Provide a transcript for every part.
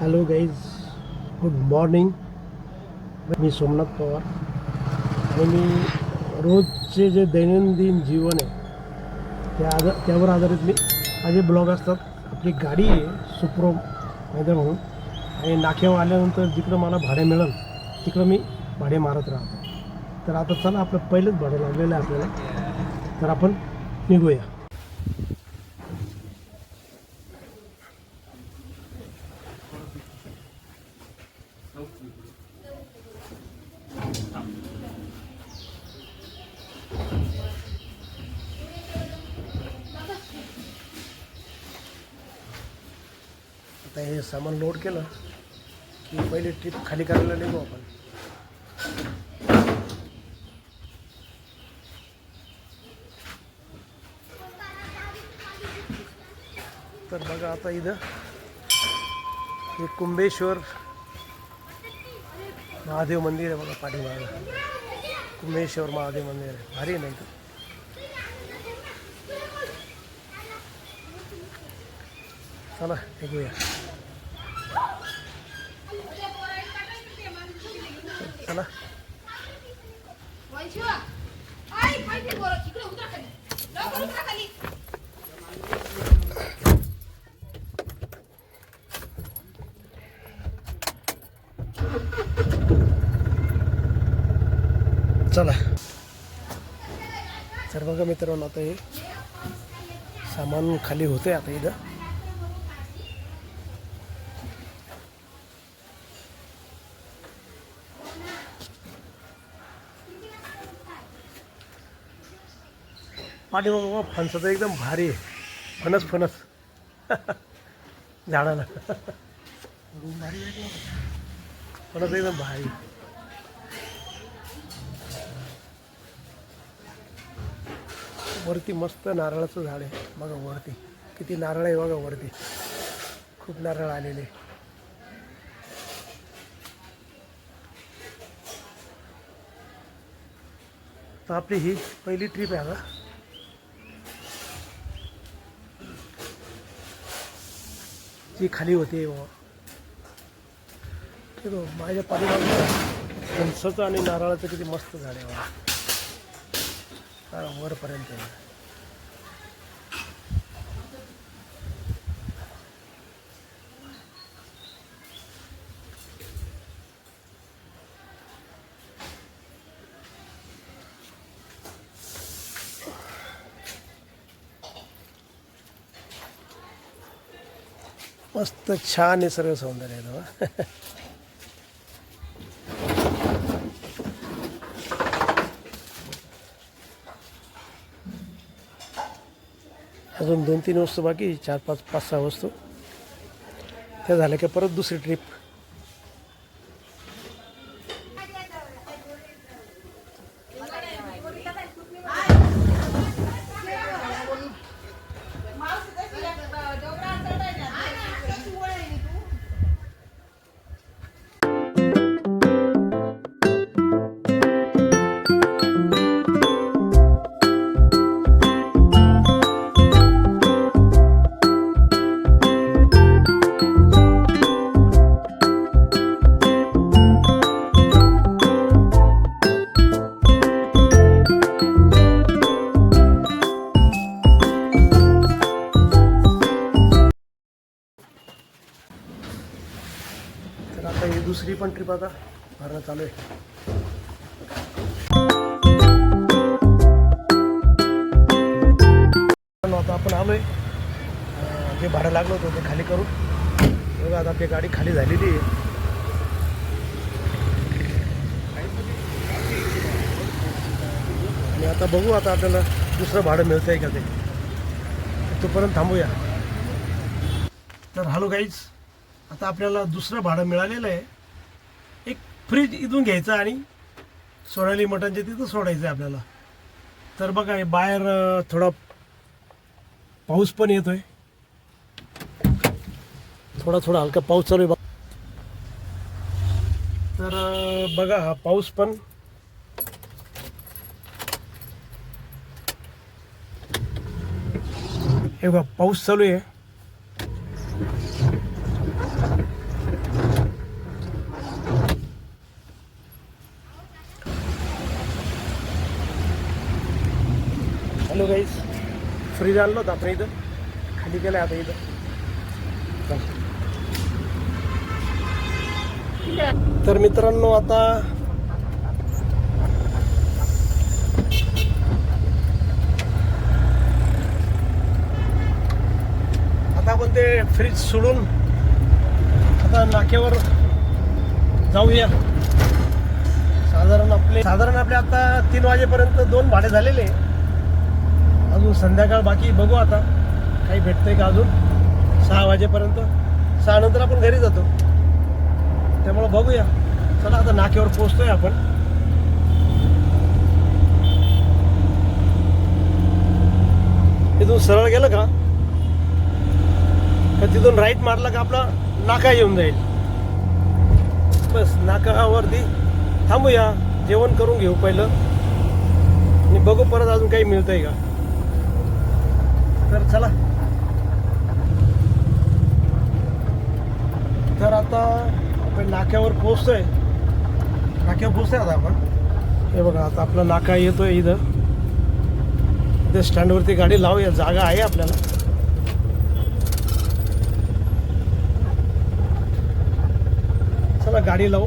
Hello guys good morning मी सोमनाथ पवार आणि मी रोजचे जे दैनंदिन जीवन आहे त्या आधार त्यावर आधारित मी माझे ब्लॉग असतात. आपली गाडी आहे सुप्रो मैदान म्हणून. आणि नाक्यावर आल्यानंतर जिकडं मला भाडे मिळेल तिकडं मी भाडे मारत राहतो. तर आता चला आपलं पहिलंच भाडं लागलेलं आहे आपल्याला. तर आपण निघूया. आता हे सामान लोड केलं की पहिली ट्रिप खाली करायला निघू आपण. तर बघा आता इथं हे कुंभेश्वर महादेव मंदिर आहे बघा पाठीमागं. कुंभेश्वर महादेव मंदिर आहे. भारी आहे नाही तर चला ऐकूया खाली. चला. तर बघा मित्रांनो आता हे सामान खाली होते आता इथं. पाठीमागं बघा फणसाचं एकदम भारी आहे. फणस फणस. झाडाला. फणस एकदम भारी वरती मस्त नारळाचं झाड आहे. बघा वरती. किती नारळ आहे बघा वरती. खूप नारळ आलेले. तर आपली ही पहिली ट्रिप आहे का जी खाली होते बुवा. ते बघ, माझ्या पाठीमागं फणसाचं आणि नारळाचं किती मस्त झाड आहे बघा. हा, वरपर्यंत मस्त छान निसर्ग सौंदर्य आहे तेव्हा अजून दोन तीन वस्तू बाकी चार पाच पाच सहा वस्तू. त्या झाल्या की परत दुसरी ट्रिप दुसरी आता भरणं चालू आहे. आता आपण आलोय. आहे जे भाडं लागलं होतं ते खाली करू बघा आता आपली गाडी खाली झालेली आहे. आणि आता बघू आता आपल्याला दुसरं भाडं मिळतंय का ते. तोपर्यंत थांबूया. तर हॅलो गाईज आता आपल्याला दुसरं भाडं मिळालेलं आहे. एक फ्रीज इथून घ्यायचं आणि सोनाली मटणच्या तिथं सोडायचं आहे आपल्याला. तर बघा हे बाहेर थोडा पाऊस पण येतो आहे थोडा थोडा हलका पाऊस चालू आहे तर बघा हा पाऊस पण हे बघा पाऊस चालू आहे. खाली आणलं होतं आपण इथं. खाली केलं आता इथं. तर मित्रांनो आता आता आपण ते फ्रीज सोडून आता नाक्यावर जाऊया. साधारण आपले साधारण आपले आता तीन वाजेपर्यंत दोन भाडे झालेले. आहे. अजून संध्याकाळ बाकी बघू आता. काही भेटतंय का अजून? सहा वाजेपर्यंत. सहा नंतर आपण घरी जातो. त्यामुळं बघूया. चला आता नाक्यावर पोचतोय आपण. तिथून सरळ गेलं का? तर तिथून राईट मारला का आपला नाका येऊन जाईल? बस नाकावरती थांबूया. जेवण करून घेऊ पहिलं. आणि बघू परत अजून काही मिळतंय का? तर चला. तर आता आपण नाक्यावर पोहोचतोय. नाक्यावर पोहोचतोय आता आपण. हे बघा आता आपला नाका येतोय इथं. इथे स्टँडवरती गाडी लावूया. जागा आहे आपल्याला. चला गाडी लावू.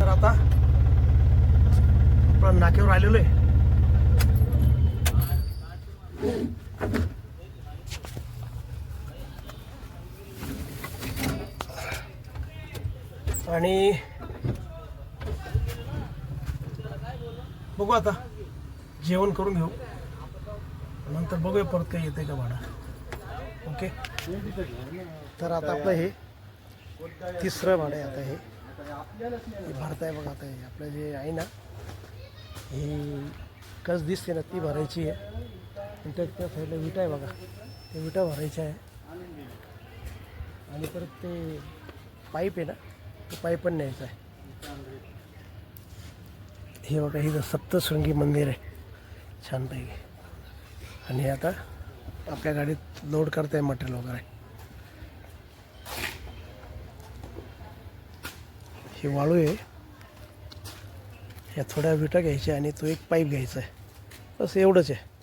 तर आता आपण नाक्यावर आलेलो आहे. आणि बघू आता. जेवण करून घेऊ. नंतर बघूया परत काही येते का भाडं. ओके? तर आता आपलं हे तिसरं भाडं आहे आता हे. भरत आहे बघा आता हे. आपलं जे आहे ना ही कस दिसते ना ती भरायची आहे. त्या साईडला विटा आहे बघा. ते विटा भरायच्या आहे. आणि परत ते पाईप आहे ना तो पाईप पण न्यायचा आहे. हे बघा हे सप्तशृंगी मंदिर आहे. छानपैकी. आणि आता आपल्या गाडीत लोड करताय मटेरियल वगैरे. हे वाळू आहे. ह्या थोड्या विटा घ्यायच्या आणि तो एक पाईप घ्यायचा आहे. बस एवढंच आहे.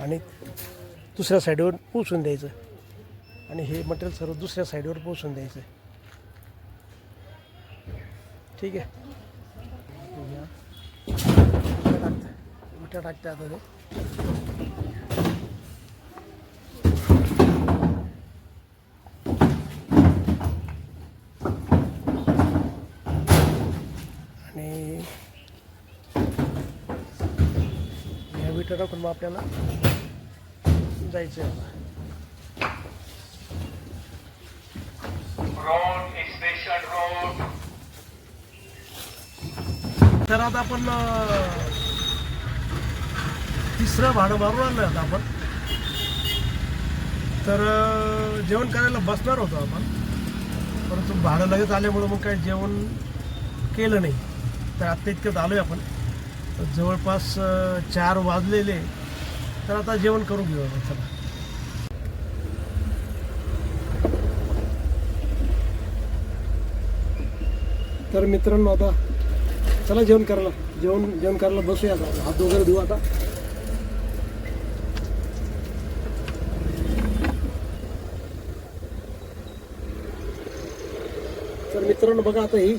आणि दुसऱ्या साईडवर पोचून द्यायचं. आणि हे मटेरियल सर्व दुसऱ्या साईडवर पोचून द्यायचं. ठीक आहे. विटा टाकते विटा टाकते आता ते. आणि ह्या विटा टाकून मग आपल्याला जायचं. तर आता आपण तिसरं भाडं मारून आणलं आता आपण. तर जेवण करायला बसणार होतो आपण. परंतु भाडं लगेच आल्यामुळं मग काही जेवण केलं नाही. तर आत्ता इतक्यात आलो आहे आपण. जवळपास चार वाजलेले. तर आता जेवण करून घेऊ आपण चला. तर मित्रांनो आता चला जेवण करायला जेवण जेवण करायला बसूया आता. हात वगैरे देऊ आता. तर मित्रांनो बघा आता ही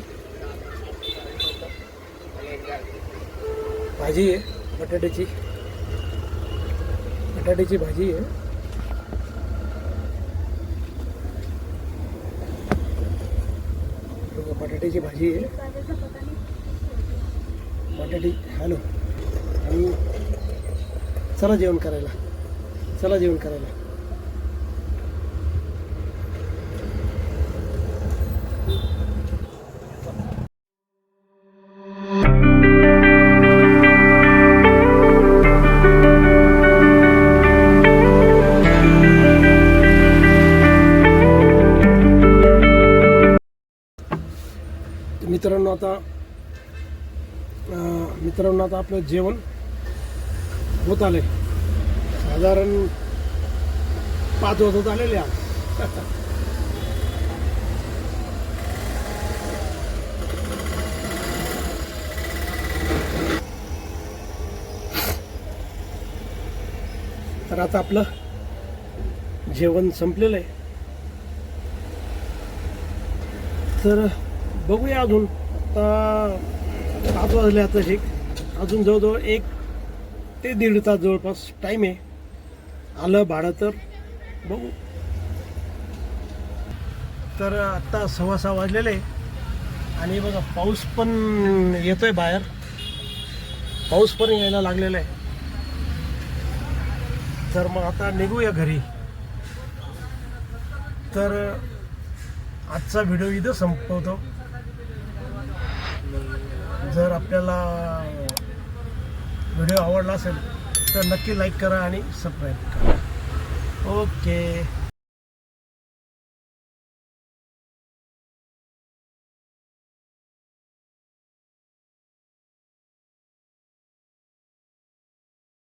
भाजी आहे बटाट्याची. बटाट्याची भाजी आहे. बटाट्याची भाजी आहे. बटाटी हॅलो. आणि चला जेवण करायला. चला जेवण करायला. मित्रांनो आता मित्रांनो आता आपलं जेवण होत आलं साधारण पाच वाजत आलेले आहे तर आता आपलं जेवण संपलेलं आहे. तर बघूया अजून. आता पाच वाजले आता एक. अजून जवळजवळ एक ते दीड तास जवळपास टाईम आहे. आलं भाडं तर बघू. तर आत्ता सव्वा सहा वाजलेले आहे. आणि बघा पाऊस पण येतोय बाहेर. पाऊस पण यायला लागलेला आहे. तर मग आता निघूया घरी. तर आजचा व्हिडिओ इथं संपवतो. जर आपल्याला व्हिडिओ आवडला असेल तर नक्की लाईक करा आणि सबस्क्राईब करा. ओके.